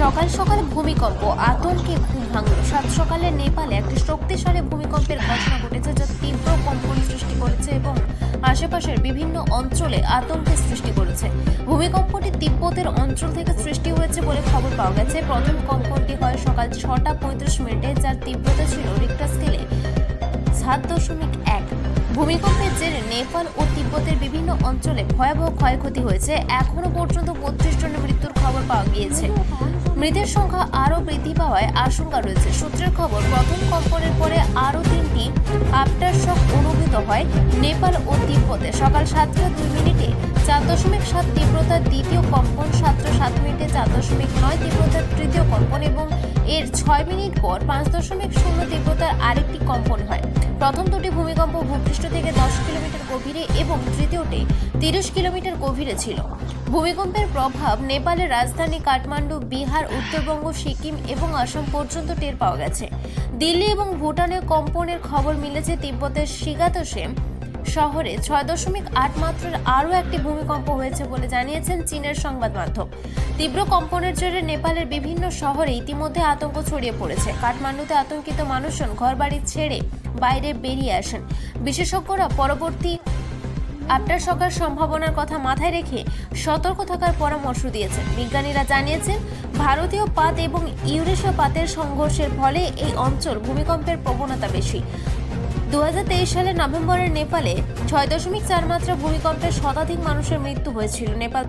সকাল সকাল ভূমিকম্প, আতঙ্কে ঘুম ভাঙল। সাত সকালে নেপালে একটি শক্তিশালী ভূমিকম্পের ঘটনা ঘটেছে যা তীব্র কম্পন সৃষ্টি করেছে এবং আশেপাশের বিভিন্ন অঞ্চলে আতঙ্কের সৃষ্টি করেছে। ভূমিকম্পটি তিব্বতের অঞ্চল থেকে সৃষ্টি হয়েছে বলে খবর পাওয়া গেছে। প্রথম কম্পনটি হয় সকাল ছটা পঁয়ত্রিশ মিনিটে, যার তীব্রতা ছিল রিক্টার স্কেলে সাত দশমিক এক। ভূমিকম্পের জেরে নেপাল ও তিব্বতের বিভিন্ন অঞ্চলে ভয়াবহ ক্ষয়ক্ষতি হয়েছে। এখনও পর্যন্ত বত্রিশ জনের মৃত্যুর খবর পাওয়া গিয়েছে। মৃতের সংখ্যা আরও বৃদ্ধি পাওয়ায় আশঙ্কা রয়েছে। সূত্রের খবর, প্রথম কম্পনের পরে আরও তিনটি আফটার শক অনুভূত হয় নেপাল ও তিব্বতে। সকাল সাতটা দুই মিনিটে চার দশমিক সাত তীব্রতার দ্বিতীয় কম্পন, সাতটা সাত মিনিটে চার দশমিক নয় তীব্রতার তৃতীয় কম্পন এবং ছয় মিনিট পর পাঁচ দশমিক শূন্য তীব্রতার আরেকটি কম্পন হয়। প্রথম দুটি ভূমিকম্প ভূপৃষ্ঠ থেকে দশ কিলোমিটার গভীরে এবং তৃতীয়টি তিরিশ কিলোমিটার গভীরে ছিল। ভূমিকম্পের প্রভাব নেপালের রাজধানী কাঠমান্ডু, বিহার, উত্তরবঙ্গ, সিকিম এবং আসাম পর্যন্ত টের পাওয়া গেছে। দিল্লি এবং ভুটানে কম্পনের খবর মিলেছে তিব্বতের শিগাতোসে শহরে ছয় দশমিক আট মাত্রার আরও একটি ভূমিকম্প হয়েছে বলে জানিয়েছেন চীনের সংবাদ মাধ্যম। তীব্র কম্পনের জেরে নেপালের বিভিন্ন শহরে ইতিমধ্যে আতঙ্ক ছড়িয়ে পড়েছে। কাঠমান্ডুতে আতঙ্কিত মানুষজন ঘরবাড়ি ছেড়ে বাইরে বেরিয়ে আসেন। বিশেষজ্ঞরা পরবর্তী আফটার শকের সম্ভাবনার কথা মাথায় রেখে সতর্ক থাকার পরামর্শ দিয়েছেন। বিজ্ঞানীরা জানিয়েছেন, ভারতীয় পাত এবং ইউরেশীয় পাতের সংঘর্ষের ফলে এই অঞ্চল ভূমিকম্পের প্রবণতা বেশি। দু সালের নভেম্বরের নেপালে ছয় দশমিক চার মাত্রা ভূমিকম্পে শতাধিক মানুষের মৃত্যু হয়েছিল নেপাল।